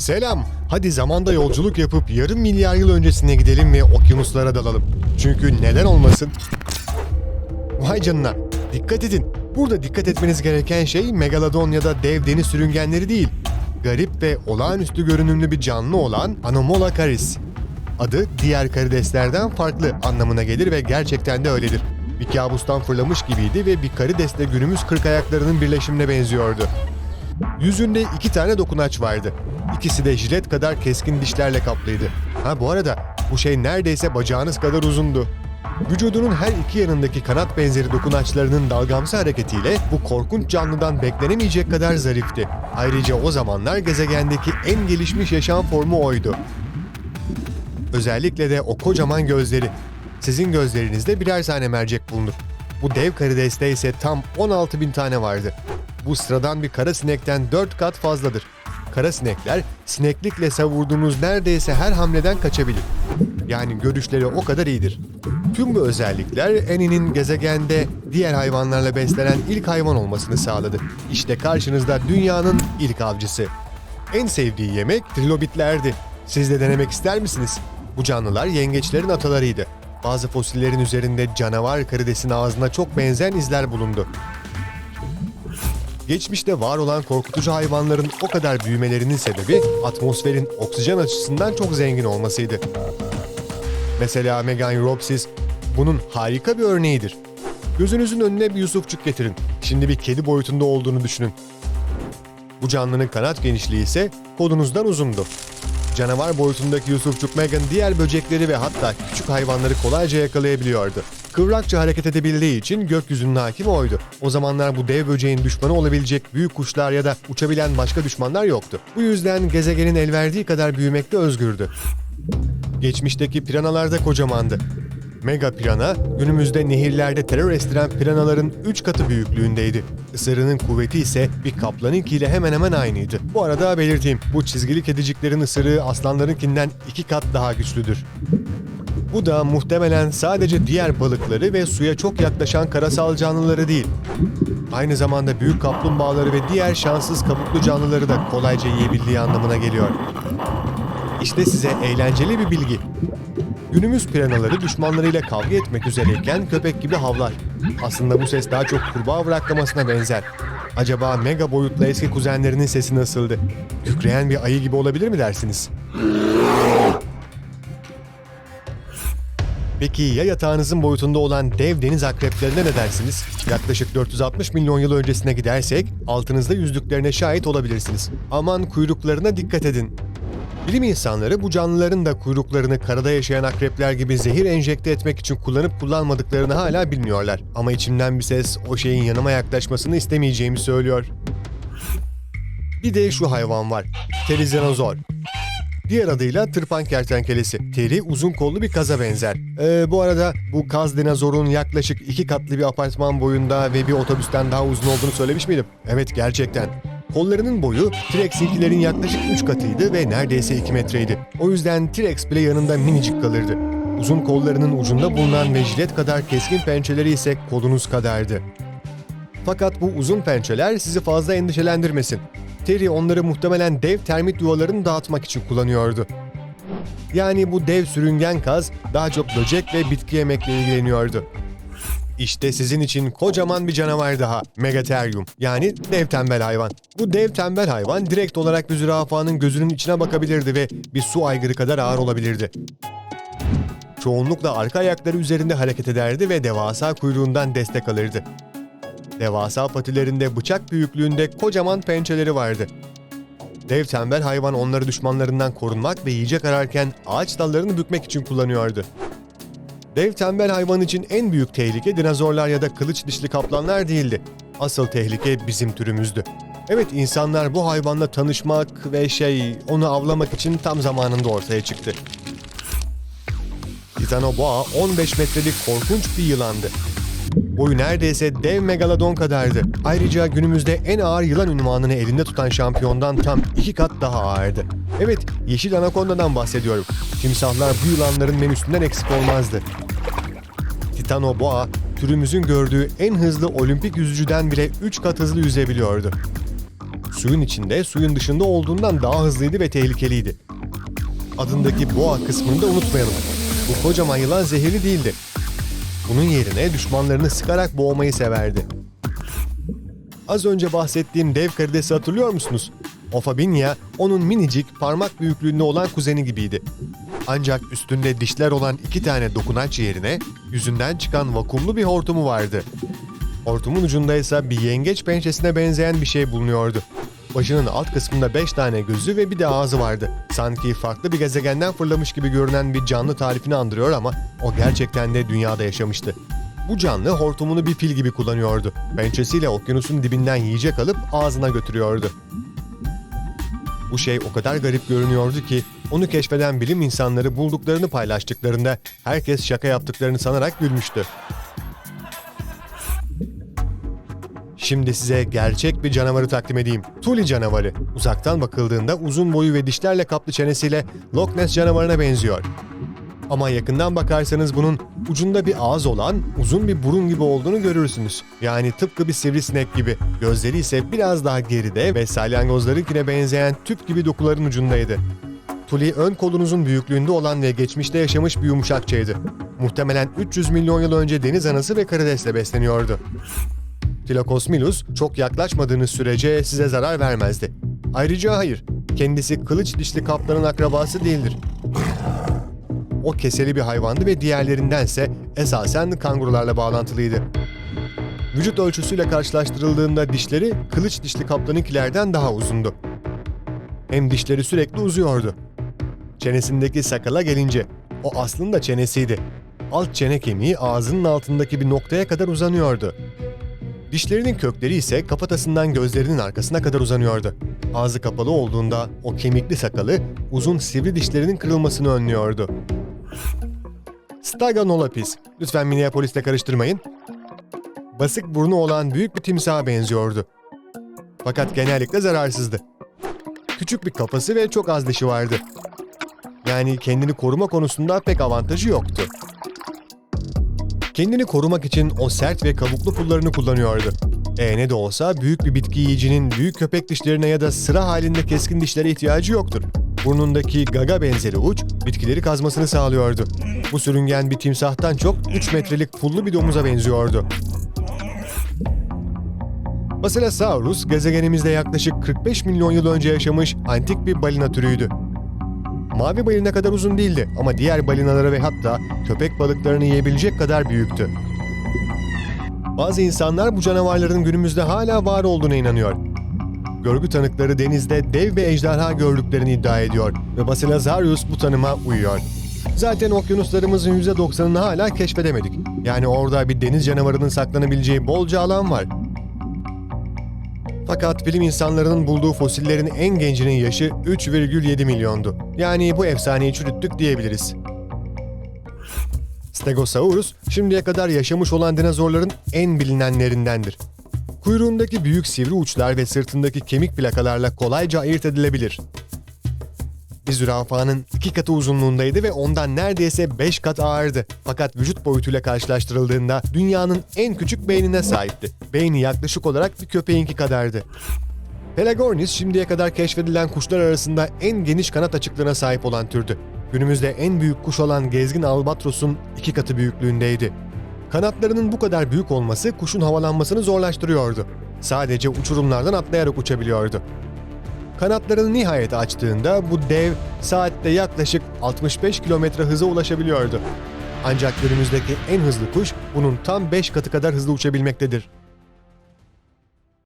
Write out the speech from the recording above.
Selam. Hadi zamanda yolculuk yapıp yarım milyar yıl öncesine gidelim ve okyanuslara dalalım. Çünkü neden olmasın? Vay canına. Dikkat edin. Burada dikkat etmeniz gereken şey megalodon ya da dev deniz sürüngenleri değil. Garip ve olağanüstü görünümlü bir canlı olan Anomola caris. Adı diğer karideslerden farklı anlamına gelir ve gerçekten de öyledir. Bir kabustan fırlamış gibiydi ve bir karidesle günümüz kırk ayaklarının birleşimine benziyordu. Yüzünde iki tane dokunaç vardı. İkisi de jilet kadar keskin dişlerle kaplıydı. Ha bu arada bu şey neredeyse bacağınız kadar uzundu. Vücudunun her iki yanındaki kanat benzeri dokunaçlarının dalgamsı hareketiyle bu korkunç canlıdan beklenemeyecek kadar zarifti. Ayrıca o zamanlar gezegendeki en gelişmiş yaşam formu oydu. Özellikle de o kocaman gözleri. Sizin gözlerinizde birer tane mercek bulunur. Bu dev karideste ise tam 16 bin tane vardı. Bu sıradan bir kara sinekten 4 kat fazladır. Kara sinekler sineklikle savurduğunuz neredeyse her hamleden kaçabilir. Yani görüşleri o kadar iyidir. Tüm bu özellikler Annie'nin gezegende diğer hayvanlarla beslenen ilk hayvan olmasını sağladı. İşte karşınızda dünyanın ilk avcısı. En sevdiği yemek trilobitlerdi. Siz de denemek ister misiniz? Bu canlılar yengeçlerin atalarıydı. Bazı fosillerin üzerinde canavar karidesin ağzına çok benzeyen izler bulundu. Geçmişte var olan korkutucu hayvanların o kadar büyümelerinin sebebi atmosferin oksijen açısından çok zengin olmasıydı. Mesela Meganeropsis bunun harika bir örneğidir. Gözünüzün önüne bir Yusufçuk getirin. Şimdi bir kedi boyutunda olduğunu düşünün. Bu canlının kanat genişliği ise kolunuzdan uzundu. Canavar boyutundaki Yusufçuk Megan diğer böcekleri ve hatta küçük hayvanları kolayca yakalayabiliyordu. Kıvrakça hareket edebildiği için gökyüzünün hakimi oydu. O zamanlar bu dev böceğin düşmanı olabilecek büyük kuşlar ya da uçabilen başka düşmanlar yoktu. Bu yüzden gezegenin el verdiği kadar büyümekte özgürdü. Geçmişteki piranalar da kocamandı. Mega pirana günümüzde nehirlerde terör estiren piranaların 3 katı büyüklüğündeydi. Isırının kuvveti ise bir kaplanınkiyle hemen hemen aynıydı. Bu arada belirteyim, bu çizgili kediciklerin ısırığı aslanlarınkinden 2 kat daha güçlüdür. Bu da muhtemelen sadece diğer balıkları ve suya çok yaklaşan karasal canlıları değil. Aynı zamanda büyük kaplumbağaları ve diğer şanssız kabuklu canlıları da kolayca yiyebildiği anlamına geliyor. İşte size eğlenceli bir bilgi. Günümüz piranaları düşmanlarıyla kavga etmek üzereyken köpek gibi havlar. Aslında bu ses daha çok kurbağa bıraklamasına benzer. Acaba mega boyutlu eski kuzenlerinin sesi nasıldı? Kükreyen bir ayı gibi olabilir mi dersiniz? Peki ya yatağınızın boyutunda olan dev deniz akreplerine ne dersiniz? Yaklaşık 460 milyon yıl öncesine gidersek altınızda yüzdüklerine şahit olabilirsiniz. Aman kuyruklarına dikkat edin. Bilim insanları bu canlıların da kuyruklarını karada yaşayan akrepler gibi zehir enjekte etmek için kullanıp kullanmadıklarını hala bilmiyorlar. Ama içimden bir ses o şeyin yanıma yaklaşmasını istemeyeceğimi söylüyor. Bir de şu hayvan var. Terizanozor. Diğer adıyla tırpan kertenkelesi. Teri uzun kollu bir kaza benzer. Ee, bu arada bu kaz dinozorun yaklaşık iki katlı bir apartman boyunda ve bir otobüsten daha uzun olduğunu söylemiş miydim? Evet gerçekten. Kollarının boyu T-Rex'inkilerin yaklaşık 3 katıydı ve neredeyse 2 metreydi. O yüzden T-Rex bile yanında minicik kalırdı. Uzun kollarının ucunda bulunan ve jilet kadar keskin pençeleri ise kolunuz kadardı. Fakat bu uzun pençeler sizi fazla endişelendirmesin. Terry onları muhtemelen dev termit yuvalarını dağıtmak için kullanıyordu. Yani bu dev sürüngen kaz daha çok böcek ve bitki yemekle ilgileniyordu. İşte sizin için kocaman bir canavar daha, Megatherium yani dev tembel hayvan. Bu dev tembel hayvan direkt olarak bir zürafanın gözünün içine bakabilirdi ve bir su aygırı kadar ağır olabilirdi. Çoğunlukla arka ayakları üzerinde hareket ederdi ve devasa kuyruğundan destek alırdı. Devasa patilerinde bıçak büyüklüğünde kocaman pençeleri vardı. Dev tembel hayvan onları düşmanlarından korunmak ve yiyecek ararken ağaç dallarını bükmek için kullanıyordu. Dev tembel hayvan için en büyük tehlike dinozorlar ya da kılıç dişli kaplanlar değildi. Asıl tehlike bizim türümüzdü. Evet insanlar bu hayvanla tanışmak ve şey onu avlamak için tam zamanında ortaya çıktı. Titanoboa 15 metrelik korkunç bir yılandı. Boyu neredeyse dev megalodon kadardı. Ayrıca günümüzde en ağır yılan ünvanını elinde tutan şampiyondan tam iki kat daha ağırdı. Evet, yeşil anakonda'dan bahsediyorum. Timsahlar bu yılanların menüsünden eksik olmazdı. Titanoboa, türümüzün gördüğü en hızlı olimpik yüzücüden bile 3 kat hızlı yüzebiliyordu. suyun içinde suyun dışında olduğundan daha hızlıydı ve tehlikeliydi. Adındaki boğa kısmını da unutmayalım. Bu kocaman yılan zehirli değildi. Bunun yerine düşmanlarını sıkarak boğmayı severdi. Az önce bahsettiğim dev karidesi hatırlıyor musunuz? Ophabinia, onun minicik, parmak büyüklüğünde olan kuzeni gibiydi. Ancak üstünde dişler olan iki tane dokunaç yerine yüzünden çıkan vakumlu bir hortumu vardı. Hortumun ucunda ise bir yengeç pençesine benzeyen bir şey bulunuyordu. Başının alt kısmında beş tane gözü ve bir de ağzı vardı. Sanki farklı bir gezegenden fırlamış gibi görünen bir canlı tarifini andırıyor ama o gerçekten de dünyada yaşamıştı. Bu canlı hortumunu bir pil gibi kullanıyordu. Pençesiyle okyanusun dibinden yiyecek alıp ağzına götürüyordu. Bu şey o kadar garip görünüyordu ki onu keşfeden bilim insanları bulduklarını paylaştıklarında herkes şaka yaptıklarını sanarak gülmüştü. Şimdi size gerçek bir canavarı takdim edeyim. Tuli canavarı. Uzaktan bakıldığında uzun boyu ve dişlerle kaplı çenesiyle Loch Ness canavarına benziyor. Ama yakından bakarsanız bunun ucunda bir ağız olan uzun bir burun gibi olduğunu görürsünüz. Yani tıpkı bir sivrisinek gibi. Gözleri ise biraz daha geride ve salyangozlarınkine benzeyen tüp gibi dokuların ucundaydı. Tuli ön kolunuzun büyüklüğünde olan ve geçmişte yaşamış bir yumuşakçaydı. Muhtemelen 300 milyon yıl önce deniz anası ve karidesle besleniyordu. Tilokosmilus çok yaklaşmadığınız sürece size zarar vermezdi. Ayrıca hayır, kendisi kılıç dişli kaplanın akrabası değildir. O keseli bir hayvandı ve diğerlerindense esasen kangurularla bağlantılıydı. Vücut ölçüsüyle karşılaştırıldığında dişleri kılıç dişli kaplanınkilerden daha uzundu. Hem dişleri sürekli uzuyordu. Çenesindeki sakala gelince o aslında çenesiydi. Alt çene kemiği ağzının altındaki bir noktaya kadar uzanıyordu. Dişlerinin kökleri ise kafatasından gözlerinin arkasına kadar uzanıyordu. Ağzı kapalı olduğunda o kemikli sakalı uzun sivri dişlerinin kırılmasını önlüyordu. Staganolopis. Lütfen Minneapolis'te karıştırmayın. Basık burnu olan büyük bir timsaha benziyordu. Fakat genellikle zararsızdı. Küçük bir kafası ve çok az dişi vardı. Yani kendini koruma konusunda pek avantajı yoktu. Kendini korumak için o sert ve kabuklu pullarını kullanıyordu. E ne de olsa büyük bir bitki yiyicinin büyük köpek dişlerine ya da sıra halinde keskin dişlere ihtiyacı yoktur. Burnundaki gaga benzeri uç bitkileri kazmasını sağlıyordu. Bu sürüngen bir timsahtan çok 3 metrelik pullu bir domuza benziyordu. Basilosaurus gezegenimizde yaklaşık 45 milyon yıl önce yaşamış antik bir balina türüydü. Mavi balina kadar uzun değildi ama diğer balinalara ve hatta köpek balıklarını yiyebilecek kadar büyüktü. Bazı insanlar bu canavarların günümüzde hala var olduğuna inanıyor. Görgü tanıkları denizde dev bir ejderha gördüklerini iddia ediyor ve Basilosaurus bu tanıma uyuyor. Zaten okyanuslarımızın %90'ını hala keşfedemedik. Yani orada bir deniz canavarının saklanabileceği bolca alan var. Fakat bilim insanlarının bulduğu fosillerin en gencinin yaşı 3,7 milyondu. Yani bu efsaneyi çürüttük diyebiliriz. Stegosaurus şimdiye kadar yaşamış olan dinozorların en bilinenlerindendir. Kuyruğundaki büyük sivri uçlar ve sırtındaki kemik plakalarla kolayca ayırt edilebilir. Bir zürafanın iki katı uzunluğundaydı ve ondan neredeyse beş kat ağırdı. Fakat vücut boyutuyla karşılaştırıldığında dünyanın en küçük beynine sahipti. Beyni yaklaşık olarak bir köpeğinki kadardı. Pelagornis şimdiye kadar keşfedilen kuşlar arasında en geniş kanat açıklığına sahip olan türdü. Günümüzde en büyük kuş olan gezgin albatrosun iki katı büyüklüğündeydi. Kanatlarının bu kadar büyük olması kuşun havalanmasını zorlaştırıyordu. Sadece uçurumlardan atlayarak uçabiliyordu. Kanatlarını nihayet açtığında bu dev saatte yaklaşık 65 kilometre hıza ulaşabiliyordu. Ancak günümüzdeki en hızlı kuş bunun tam 5 katı kadar hızlı uçabilmektedir.